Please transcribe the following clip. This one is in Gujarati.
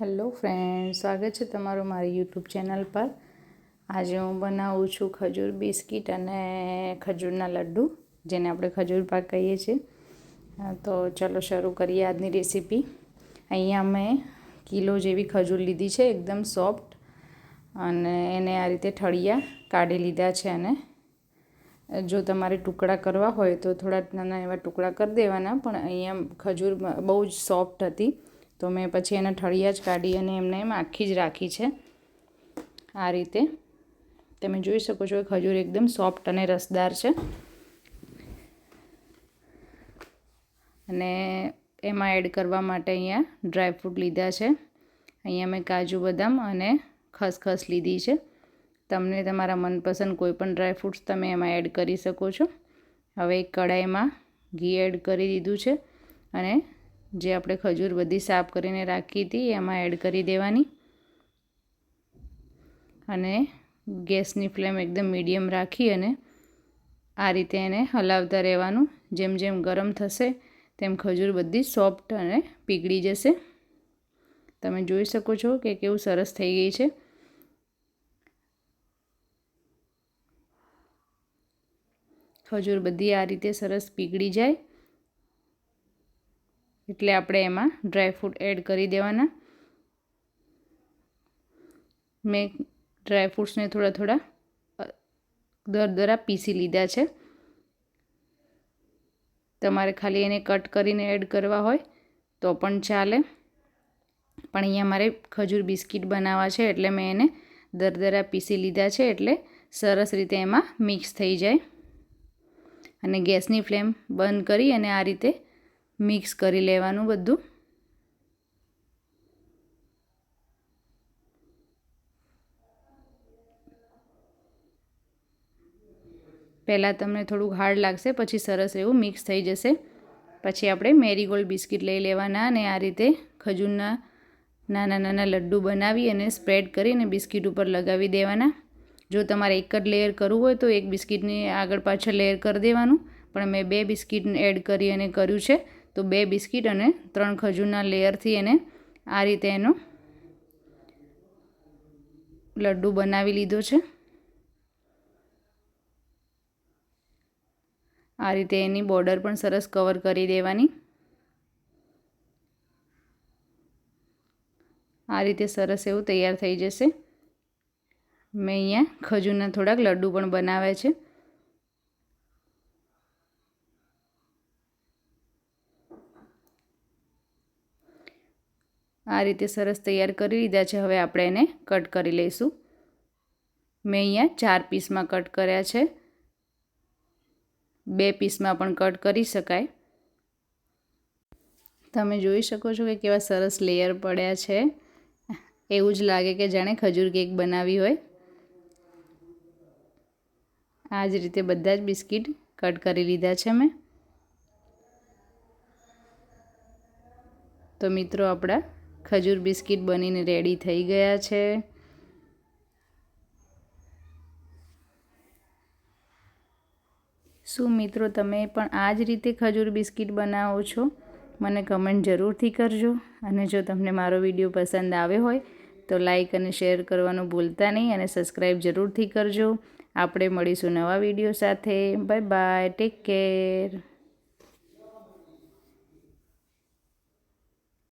હેલો ફ્રેન્ડ સ્વાગત છે તમારું મારી યુટ્યુબ ચેનલ પર. આજે હું બનાવું છું ખજૂર બિસ્કિટ અને ખજૂરના લડ્ડુ, જેને આપણે ખજૂર પાક કહીએ છીએ. તો ચલો શરૂ કરીએ આજની રેસીપી. અહીંયા મેં કિલો જેવી ખજૂર લીધી છે, એકદમ સોફ્ટ, અને એને આ રીતે ઠળિયા કાઢી લીધા છે અને જો તમારે ટુકડા કરવા હોય તો થોડા નાના એવા ટુકડા કરી દેવાના, પણ અહીંયા ખજૂર બહુ જ સોફ્ટ હતી. તો મેં પછી એના ઠળિયા જ કાઢી અને એમને એમ આખી જ રાખી છે. આ રીતે. તમે જોઈ શકો છો ખજૂર એકદમ સોફ્ટ અને રસદાર છે. અને એમાં એડ કરવા માટે અહીંયા ડ્રાયફ્રૂટ લીધા છે. અહીંયા મેં કાજુ બદામ અને ખસખસ લીધી છે. તમને તમારા મનપસંદ કોઈપણ ડ્રાયફ્રૂટ્સ તમે એમાં એડ કરી શકો છો. હવે એક કઢાઈમાં ઘી એડ કરી દીધું છે અને જે આપણે ખજૂર બધી સાફ કરીને રાખી હતી, એમાં એડ કરી દેવાની. અને ગેસની ફ્લેમ એકદમ મીડિયમ રાખી અને આ રીતે એને હલાવતા રહેવાનું. જેમ જેમ ગરમ થશે, તેમ ખજૂર બધી સોફ્ટ અને પીગળી જશે. તમે જોઈ શકો છો કે કેવું સરસ થઈ ગઈ છે. ખજૂર બધી આ રીતે સરસ પીગળી જાય. એટલે આપણે એમાં ડ્રાયફ્રૂટ એડ કરી દેવાના. મેં ડ્રાયફ્રૂટ્સને થોડા થોડા દરદરા પીસી લીધા છે. તમારે ખાલી એને કટ કરીને એડ કરવા હોય તો પણ ચાલે. પણ અહીંયા મારે ખજૂર બિસ્કિટ બનાવવા છે એટલે મેં એને દરદરા પીસી લીધા છે એટલે સરસ રીતે એમાં મિક્સ થઈ જાય. અને ગેસની ફ્લેમ બંધ કરી અને આ રીતે મિક્સ કરી લેવાનું બધું. પહેલાં તમને થોડુંક હાર્ડ લાગશે, પછી સરસ એવું મિક્સ થઈ જશે. પછી આપણે મેરીગોલ્ડ બિસ્કિટ લઈ લેવાના અને આ રીતે ખજૂરના નાના નાના લડ્ડુ બનાવી અને સ્પ્રેડ કરીને બિસ્કિટ ઉપર લગાવી દેવાના. જો તમારે એક જ લેયર કરવું હોય તો એક બિસ્કિટની આગળ પાછળ લેયર કરી દેવાનું. પણ મેં બે બિસ્કિટ એડ કરી અને કર્યું છે. તો બે બિસ્કિટ અને ત્રણ ખજૂરના લેયરથી એને આ રીતે એનો લડ્ડુ બનાવી લીધો છે. આ રીતે એની બોર્ડર પણ સરસ કવર કરી દેવાની. આ રીતે સરસ એવું તૈયાર થઈ જશે. મેં અહીંયા ખજૂરના થોડાક લડ્ડુ પણ બનાવ્યા છે. આ રીતે સરસ તૈયાર કરી લીધા છે. હવે આપણે એને કટ કરી લઈશું. મેં અહીંયા ચાર પીસમાં કટ કર્યા છે. બે પીસમાં પણ કટ કરી શકાય. તમે જોઈ શકો છો કે કેવા સરસ લેયર પડ્યા છે. એવું જ લાગે કે જાણે ખજૂર કેક બનાવી હોય. આ જ રીતે બધા જ બિસ્કિટ કટ કરી લીધા છે મેં. તો મિત્રો, આપણા ખજૂર બિસ્કિટ બનીને રેડી થઈ ગયા છે. શું મિત્રો તમે પણ આ જ રીતે ખજૂર બિસ્કિટ બનાવો છો? મને કમેન્ટ જરૂરથી કરજો. અને જો તમને મારો વીડિયો પસંદ આવ્યો હોય, તો લાઈક અને શેર કરવાનું ભૂલતા નહીં અને સબસ્ક્રાઈબ જરૂરથી કરજો. આપણે મળીશું નવા વીડિયો સાથે. Bye bye. Take care.